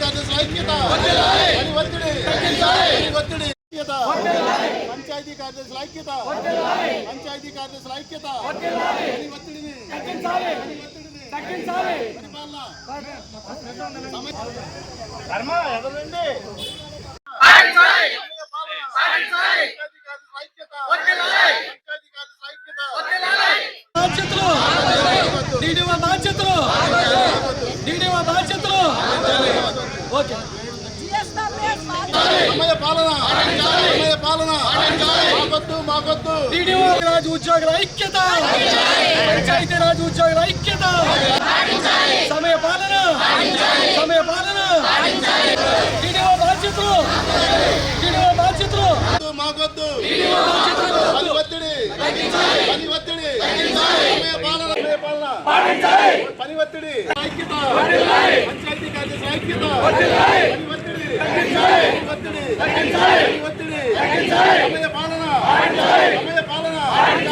కార్యదర్శుల ఐక్యత ఒత్తిడి. ఒత్తిడి. పంచాయతీ కార్యదర్శుల ఐక్యత పంచాయతీ కార్యదర్శుల ఐక్యత ఒత్తిడిని. కర్మ ఎదరండి. ఐక్యత పంచాయతీ కార్యదర్శుల ఐక్యత బాధ్యతలు డీడీఓ బాధ్యతలు డీడీఓ బాధ్యతలు ఓకే సమయ పాలన సమయ పాలన మాకొద్దు మాకొద్దు డీడీఓ రాజు ఉద్యోగుల ఐక్యత. పంచాయతీ రాజు ఉద్యోగుల ఐక్యత. సమయ పాలన. సమయ పాలన. డీడీఓ బాధ్యతలు. డీడీఓ బాధ్యతలు. మాకొద్దు. పని ఒత్తిడి. పని ఒత్తిడి. సమయ పాలన. సమయ పాలన. పని ఒత్తిడి. ఐక్యత పంచాయతీ కార్యదర్శి ఐక్యత. పని ఒత్తిడి. ఒత్తిడి ఒత్తిడి. సమయ పాలన సమయ పాలన ఒత్తిడి పని ఒత్తిడి సమయ పడత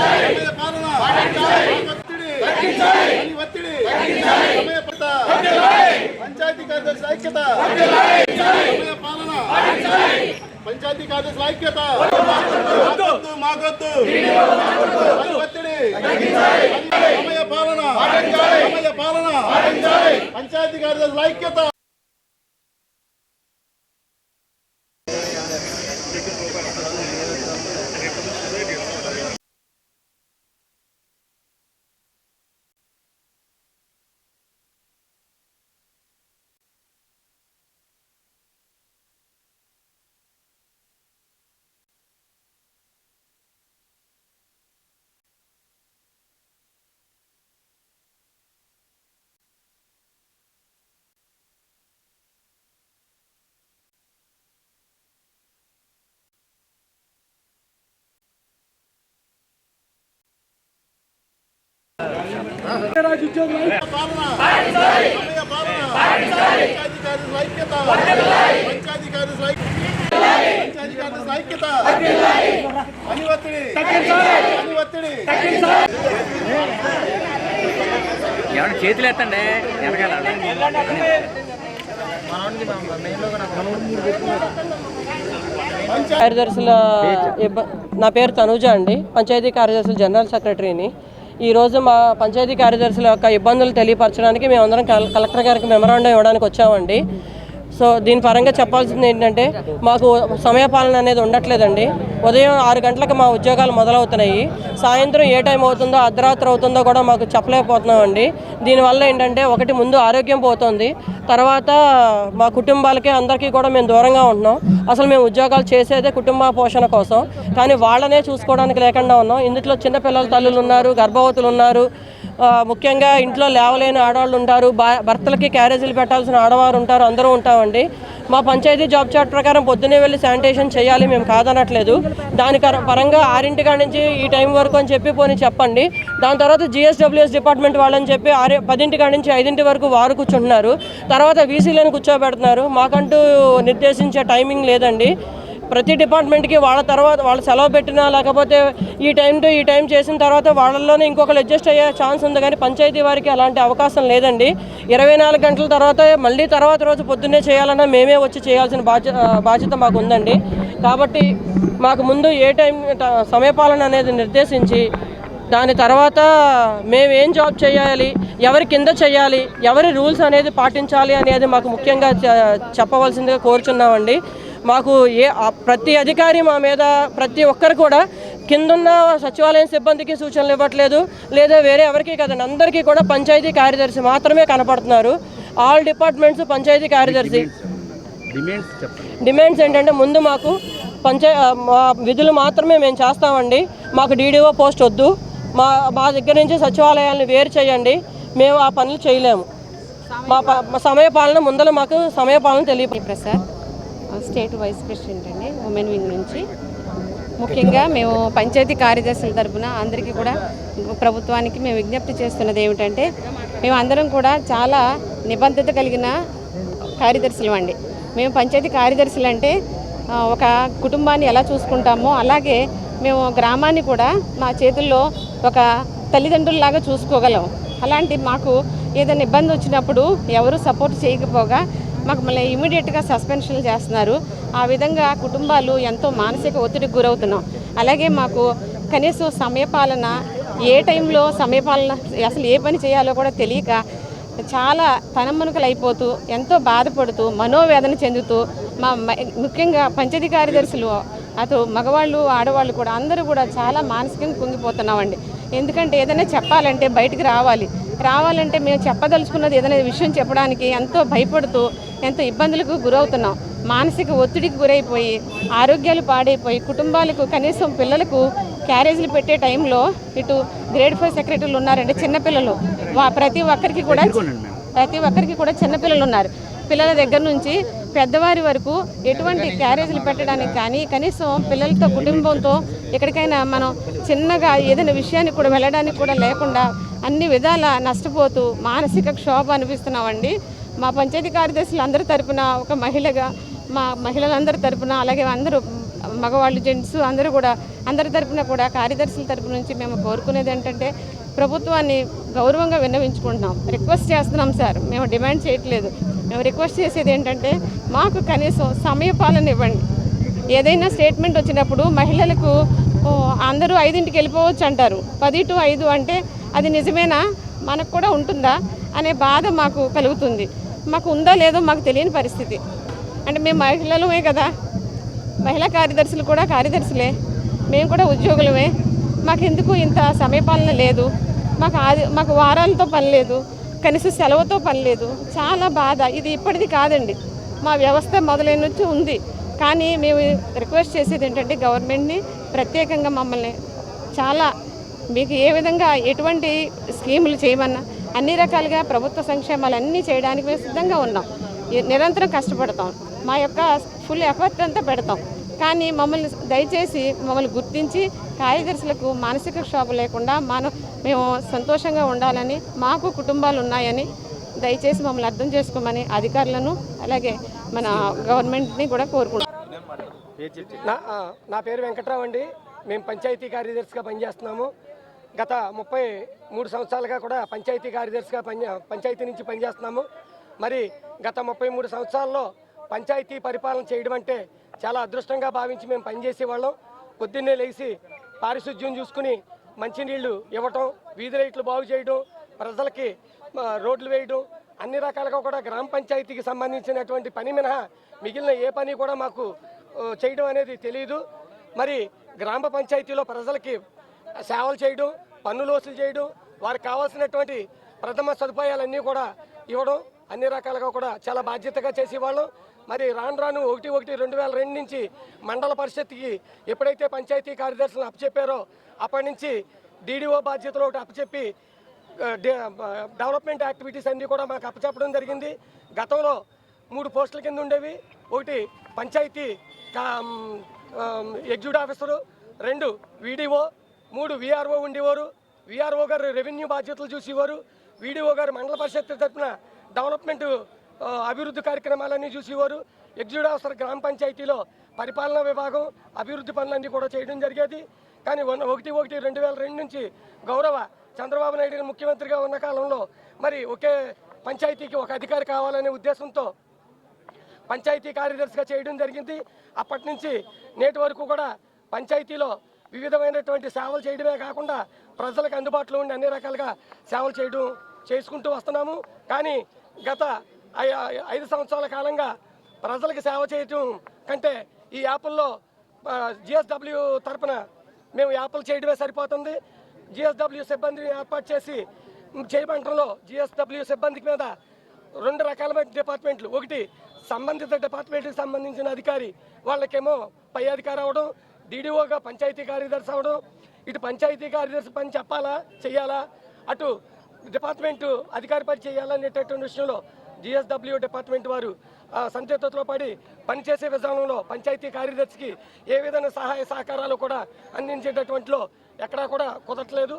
పంచాయతీ కార్యదర్శి ఐక్యత. పంచాయతీ కార్యదర్శుల ఐక్యత మాకొద్దు ఒత్తిడి సమయ పాలన సమయ పాలన పంచాయతీ కార్యదర్శుల ఐక్యత రాజు ఉద్యోగుల ఐక్యత పాలన సమయ పాలన పంచాయతీ కార్యదర్శుల ఐక్యత పంచాయతీ కార్యదర్శుల ఐక్యత పంచాయతీ కార్యదర్శుల ఐక్యత పని ఒత్తిడి పని ఒత్తిడి ఏమన్నా చేతులు ఎత్తండి వెనకాల కార్యదర్శుల నా పేరు తనూజ అండి. పంచాయతీ కార్యదర్శుల జనరల్ సెక్రటరీని. ఈరోజు మా పంచాయతీ కార్యదర్శుల యొక్క ఇబ్బందులు తెలియపరచడానికి మేమందరం కల- కలెక్టర్ గారికి మెమరాండం ఇవ్వడానికి వచ్చామండి. సో దీని పరంగా చెప్పాల్సింది ఏంటంటే మాకు సమయపాలన అనేది ఉండట్లేదండి. ఉదయం ఆరు గంటలకు మా ఉద్యోగాలు మొదలవుతున్నాయి. సాయంత్రం ఏ టైం అవుతుందో అర్ధరాత్రి అవుతుందో కూడా మాకు చెప్పలేకపోతున్నామండి. దీనివల్ల ఏంటంటే ఒకటి ముందు ఆరోగ్యం పోతుంది. తర్వాత మా కుటుంబాలకి అందరికీ కూడా మేము దూరంగా ఉంటున్నాం. అసలు మేము ఉద్యోగాలు చేసేదే కుటుంబ పోషణ కోసం. కానీ వాళ్ళనే చూసుకోవడానికి లేకుండా ఉన్నాం. ఇందులో చిన్నపిల్లల తల్లులు ఉన్నారు గర్భవతులు ఉన్నారు. ముఖ్యంగా ఇంట్లో లేవలేని ఆడవాళ్ళు ఉంటారు బా- భర్తలకి క్యారేజీలు పెట్టాల్సిన ఆడవారు ఉంటారు అందరూ ఉంటామండి. మా పంచాయతీ జాబ్ చార్ట్ ప్రకారం పొద్దున్నే వెళ్ళి శానిటేషన్ చేయాలి మేము కాదనట్లేదు. దాని కర- పరంగా ఆరింటి కాడ నుంచి ఈ టైం వరకు అని చెప్పి పోనీ చెప్పండి. దాని తర్వాత జిఎస్డబ్ల్యూఎస్ డిపార్ట్మెంట్ వాళ్ళని చెప్పి ఆరు పదింటి కాడ నుంచి ఐదింటి వరకు వారు కూర్చుంటున్నారు. తర్వాత వీసీలను కూర్చోబెడుతున్నారు. మాకంటూ నిర్దేశించే టైమింగ్ లేదండి. ప్రతి డిపార్ట్మెంట్కి వాళ్ళ తర్వాత వాళ్ళు సెలవు పెట్టినా లేకపోతే ఈ టైం టు ఈ టైం చేసిన తర్వాత వాళ్ళల్లోనే ఇంకొకరు అడ్జస్ట్ అయ్యే ఛాన్స్ ఉంది కానీ పంచాయతీ వారికి అలాంటి అవకాశం లేదండి. ఇరవై నాలుగు గంటల తర్వాత మళ్ళీ తర్వాత రోజు పొద్దున్నే చేయాలన్నా మేమే వచ్చి చేయాల్సిన బాధ్యత బాధ్యత మాకు ఉందండి. కాబట్టి మాకు ముందు ఏ టైం సమయపాలన అనేది నిర్దేశించి దాని తర్వాత మేము ఏం జాబ్ చేయాలి ఎవరి కింద చేయాలి ఎవరి రూల్స్ అనేది పాటించాలి అనేది మాకు ముఖ్యంగా చెప్పవలసిందిగా కోరుచున్నామండి. మాకు ఏ ప్రతి అధికారి మా మీద ప్రతి ఒక్కరు కూడా కిందున్న సచివాలయం సిబ్బందికి సూచనలు ఇవ్వట్లేదు లేదా వేరే ఎవరికి కదండి అందరికీ కూడా పంచాయతీ కార్యదర్శి మాత్రమే కనపడుతున్నారు. ఆల్ డిపార్ట్మెంట్స్ పంచాయతీ కార్యదర్శి. డిమాండ్స్ చెప్పండి. డిమాండ్స్ ఏంటంటే ముందు మాకు పంచాయ మా విధులు మాత్రమే మేము చేస్తామండి. మాకు డీడీఓ పోస్ట్ వద్దు. మా మా దగ్గర నుంచి సచివాలయాలను వేరు చేయండి. మేము ఆ పనులు చేయలేము. మా సమయపాలన ముందర మాకు సమయపాలన తెలియ ప్రసాద్ స్టేట్ వైస్ ప్రెసిడెంట్ అండి ఉమెన్ వింగ్ నుంచి. ముఖ్యంగా మేము పంచాయతీ కార్యదర్శుల తరఫున అందరికీ కూడా ప్రభుత్వానికి మేము విజ్ఞప్తి చేస్తున్నది ఏమిటంటే మేము అందరం కూడా చాలా నిబద్ధత కలిగిన కార్యదర్శులు అండి. మేము పంచాయతీ కార్యదర్శులు అంటే ఒక కుటుంబాన్ని ఎలా చూసుకుంటామో అలాగే మేము గ్రామాన్ని కూడా మా చేతుల్లో ఒక తల్లిదండ్రుల్లాగా చూసుకోగలం. అలాంటి మాకు ఏదైనా ఇబ్బంది వచ్చినప్పుడు ఎవరు సపోర్ట్ చేయకపోగా మాకు మళ్ళీ ఇమీడియట్గా సస్పెన్షన్ చేస్తున్నారు. ఆ విధంగా కుటుంబాలు ఎంతో మానసిక ఒత్తిడికి గురవుతున్నాం. అలాగే మాకు కనీసం సమయపాలన ఏ టైంలో సమయపాలన అసలు ఏ పని చేయాలో కూడా తెలియక చాలా తనమ్మనుకలు అయిపోతూ ఎంతో బాధపడుతూ మనోవేదన చెందుతూ మా ముఖ్యంగా పంచాయతీ కార్యదర్శులు అటు మగవాళ్ళు ఆడవాళ్ళు కూడా అందరూ కూడా చాలా మానసికంగా కుంగిపోతున్నామండి. ఎందుకంటే ఏదైనా చెప్పాలంటే బయటికి రావాలి. రావాలంటే మేము చెప్పదలుచుకున్నది ఏదైనా విషయం చెప్పడానికి ఎంతో భయపడుతూ ఎంతో ఇబ్బందులకు గురవుతున్నాం. మానసిక ఒత్తిడికి గురైపోయి ఆరోగ్యాలు పాడైపోయి కుటుంబాలకు కనీసం పిల్లలకు క్యారేజీలు పెట్టే టైంలో ఇటు గ్రేడ్ ఫైవ్ సెక్రటరీలు ఉన్నారండి చిన్నపిల్లలు. వా ప్రతి ఒక్కరికి కూడా ప్రతి ఒక్కరికి కూడా చిన్నపిల్లలు ఉన్నారు. పిల్లల దగ్గర నుంచి పెద్దవారి వరకు ఎటువంటి క్యారేజీలు పెట్టడానికి కానీ కనీసం పిల్లలతో కుటుంబంతో ఎక్కడికైనా మనం చిన్నగా ఏదైనా విషయానికి కూడా వెళ్ళడానికి కూడా లేకుండా అన్ని విధాల నష్టపోతూ మానసిక క్షోభ అనిపిస్తున్నామండి. మా పంచాయతీ కార్యదర్శులు అందరి తరపున ఒక మహిళగా మా మహిళలందరి తరపున అలాగే అందరూ మగవాళ్ళు జెంట్స్ అందరూ కూడా అందరి తరపున కూడా కార్యదర్శుల తరపు నుంచి మేము కోరుకునేది ఏంటంటే ప్రభుత్వాన్ని గౌరవంగా విన్నవించుకుంటున్నాం. రిక్వెస్ట్ చేస్తున్నాం సార్. మేము డిమాండ్ చేయట్లేదు. మేము రిక్వెస్ట్ చేసేది ఏంటంటే మాకు కనీసం సమయపాలన ఇవ్వండి. ఏదైనా స్టేట్మెంట్ వచ్చినప్పుడు మహిళలకు అందరూ ఐదింటికి వెళ్ళిపోవచ్చు అంటారు. పది టు ఐదు అంటే అది నిజమేనా? మనకు కూడా ఉంటుందా? అనే బాధ మాకు కలుగుతుంది. మాకు ఉందో లేదో మాకు తెలియని పరిస్థితి. అంటే మేము మహిళలమే కదా. మహిళా కార్యదర్శులు కూడా కార్యదర్శులే. మేము కూడా ఉద్యోగులమే. మాకెందుకు ఇంత సమయపాలన లేదు. మాకు ఆది మాకు వారాలతో పని లేదు. కనీసం సెలవుతో పని లేదు. చాలా బాధ. ఇది ఇప్పటిది కాదండి. మా వ్యవస్థ మొదలైన నుంచి ఉంది. కానీ మేము రిక్వెస్ట్ చేసేది ఏంటంటే గవర్నమెంట్ని ప్రత్యేకంగా మమ్మల్ని చాలా మీకు ఏ విధంగా ఎటువంటి స్కీములు చేయమన్నా అన్ని రకాలుగా ప్రభుత్వ సంక్షేమాలు అన్నీ చేయడానికి మేము సిద్ధంగా ఉన్నాం. నిరంతరం కష్టపడతాం. మా యొక్క ఫుల్ ఎఫర్ట్ అంతా పెడతాం. కానీ మమ్మల్ని దయచేసి మమ్మల్ని గుర్తించి కార్యదర్శులకు మానసిక క్షోభ లేకుండా మనం మేము సంతోషంగా ఉండాలని మాకు కుటుంబాలు ఉన్నాయని దయచేసి మమ్మల్ని అర్థం చేసుకోమని అధికారులను అలాగే మన గవర్నమెంట్ని కూడా కోరుకుంటున్నాం. నా నా పేరు వెంకట్రావు అండి. మేము పంచాయతీ కార్యదర్శిగా పనిచేస్తున్నాము. గత ముప్పై మూడు సంవత్సరాలుగా కూడా పంచాయతీ కార్యదర్శిగా పని పంచాయతీ నుంచి పనిచేస్తున్నాము. మరి గత ముప్పై మూడు సంవత్సరాల్లో పంచాయతీ పరిపాలన చేయడం అంటే చాలా అదృష్టంగా భావించి మేము పనిచేసేవాళ్ళం. పొద్దున్నే లేచి పారిశుద్ధ్యం చూసుకుని మంచినీళ్ళు ఇవ్వటం వీధి లైట్లు బాగు చేయడం ప్రజలకి రోడ్లు వేయడం అన్ని రకాలుగా కూడా గ్రామ పంచాయతీకి సంబంధించినటువంటి పని మినహా మిగిలిన ఏ పని కూడా మాకు చేయడం అనేది తెలియదు మరి గ్రామ పంచాయతీలో ప్రజలకి సేవలు చేయడం పన్నులు వసూలు చేయడం వారికి కావాల్సినటువంటి ప్రథమ సదుపాయాలన్నీ కూడా ఇవ్వడం అన్ని రకాలుగా కూడా చాలా బాధ్యతగా చేసేవాళ్ళం. మరి రాను రాను ఒకటి ఒకటి రెండు వేల రెండు నుంచి మండల పరిషత్కి ఎప్పుడైతే పంచాయతీ కార్యదర్శులను అప్పచెప్పారో అప్పటి నుంచి డీడీఓ బాధ్యతలు ఒకటి అప్పచెప్పి డెవలప్మెంట్ యాక్టివిటీస్ అన్నీ కూడా మాకు అప్పచెప్పడం జరిగింది. గతంలో మూడు పోస్టుల కింద ఉండేవి. ఒకటి పంచాయతీ కా- ఎగ్జిక్యూటివ్ ఆఫీసరు రెండు వీడీఓ మూడు విఆర్ఓ ఉండేవారు. విఆర్ఓ గారు రెవెన్యూ బాధ్యతలు చూసేవారు. వీడిఓ గారు మండల పరిషత్ తరఫున డెవలప్మెంట్ అభివృద్ధి కార్యక్రమాలన్నీ చూసేవారు. ఎగ్జిక్యూటివ్ ఆఫీసర్ గ్రామ పంచాయతీలో పరిపాలనా విభాగం అభివృద్ధి పనులన్నీ కూడా చేయడం జరిగేది. కానీ వన్- ఒకటి ఒకటి రెండు వేల రెండు నుంచి గౌరవ చంద్రబాబు నాయుడు గారు ముఖ్యమంత్రిగా ఉన్న కాలంలో మరి ఒకే పంచాయతీకి ఒక అధికారి కావాలనే ఉద్దేశంతో పంచాయతీ కార్యదర్శిగా చేయడం జరిగింది. అప్పటి నుంచి నేటి వరకు కూడా పంచాయతీలో వివిధమైనటువంటి సేవలు చేయడమే కాకుండా ప్రజలకు అందుబాటులో ఉండి అన్ని రకాలుగా సేవలు చేయడం చేసుకుంటూ వస్తున్నాము. కానీ గత ఐ- ఐదు సంవత్సరాల కాలంగా ప్రజలకు సేవ చేయటం కంటే ఈ యాప్ల్లో జిఎస్డబ్ల్యూ తరపున మేము యాప్లు చేయడమే సరిపోతుంది. జిఎస్డబ్ల్యూ సిబ్బందిని ఏర్పాటు చేసి చేయమంటంలో జిఎస్డబ్ల్యూ సిబ్బంది మీద రెండు రకాలమైన డిపార్ట్మెంట్లు. ఒకటి సంబంధిత డిపార్ట్మెంట్కి సంబంధించిన అధికారి వాళ్ళకేమో పై అధికారి అవడం డీడీఓగా పంచాయతీ కార్యదర్శి అవడం ఇటు పంచాయతీ కార్యదర్శి పని చెప్పాలా చేయాలా అటు డిపార్ట్మెంటు అధికారి పని చేయాలనేటటువంటి విషయంలో జిఎస్డబ్ల్యూ డిపార్ట్మెంట్ వారు ఆ, సంసిద్ధతలో పడి పనిచేసే విధానంలో పంచాయతీ కార్యదర్శికి ఏ విధమైన సహాయ సహకారాలు కూడా అందించేటటువంటిలో ఎక్కడా కూడా కుదరట్లేదు.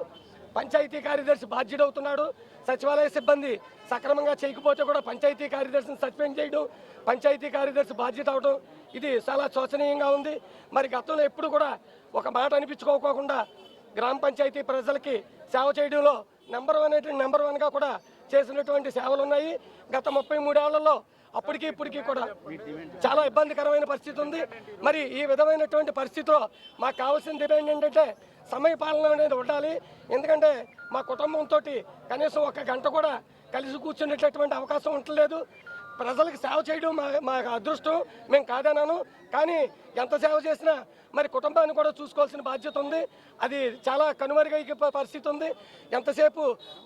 పంచాయతీ కార్యదర్శి బాధ్యుడవుతున్నాడు. సచివాలయ సిబ్బంది సక్రమంగా చేయకపోతే కూడా పంచాయతీ కార్యదర్శిని సస్పెండ్ చేయడం పంచాయతీ కార్యదర్శి బాధ్యత అవడం ఇది చాలా శోచనీయంగా ఉంది. మరి గతంలో ఎప్పుడు కూడా ఒక మాట అనిపించుకోకుండా గ్రామ పంచాయతీ ప్రజలకి సేవ చేయడంలో నెంబర్ వన్ అయితే నెంబర్ వన్గా కూడా చేసినటువంటి సేవలు ఉన్నాయి గత ముప్పై మూడేళ్ళలో అప్పటికి ఇప్పటికీ కూడా చాలా ఇబ్బందికరమైన పరిస్థితి ఉంది. మరి ఈ విధమైనటువంటి పరిస్థితిలో మాకు కావాల్సిన డిమాండ్ ఏంటంటే సమయ పాలన అనేది ఉండాలి. ఎందుకంటే మా కుటుంబంతో కనీసం ఒక గంట కూడా కలిసి కూర్చునేటటువంటి అవకాశం ఉండలేదు. ప్రజలకు సేవ చేయడం మా మా అదృష్టం. మేము కాదన్నాను. కానీ ఎంత సేవ చేసినా మరి కుటుంబాన్ని కూడా చూసుకోవాల్సిన బాధ్యత ఉంది. అది చాలా కనుమరుగయ్యే పరిస్థితి ఉంది. ఎంతసేపు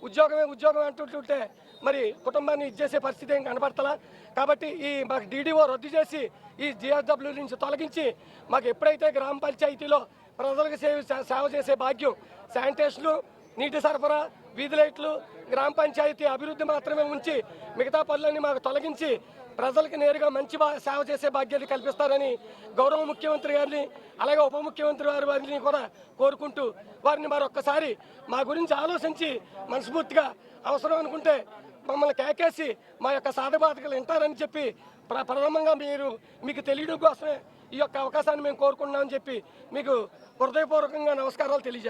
ఉద్యోగమే ఉద్యోగం అంటుంటుంటే మరి కుటుంబాన్ని ఇచ్చేసే పరిస్థితి ఏం కనబడతలా కాబట్టి ఈ మాకు డీడీఓ రద్దు చేసి ఈ జిఎస్డబ్ల్యూ నుంచి తొలగించి మాకు ఎప్పుడైతే గ్రామ పంచాయతీలో ప్రజలకు సేవ సేవ చేసే భాగ్యం శానిటేషన్లు నీటి సరఫరా వీధి లైట్లు గ్రామ పంచాయతీ అభివృద్ధి మాత్రమే ఉంచి మిగతా పనులన్నీ మాకు తొలగించి ప్రజలకు నేరుగా మంచి సేవ చేసే భాగ్యాన్ని కల్పిస్తారని గౌరవ ముఖ్యమంత్రి గారిని అలాగే ఉప ముఖ్యమంత్రి వారి వారిని కూడా కోరుకుంటూ వారిని మరొక్కసారి మా గురించి ఆలోచించి మనస్ఫూర్తిగా అవసరం అనుకుంటే మమ్మల్ని కేకేసి మా యొక్క సాధబాధకలు వింటారని చెప్పి ప్ర- ప్రథమంగా మీరు మీకు తెలియడం కోసమే ఈ యొక్క అవకాశాన్ని మేము కోరుకుంటున్నామని చెప్పి మీకు హృదయపూర్వకంగా నమస్కారాలు తెలియజేస్తాం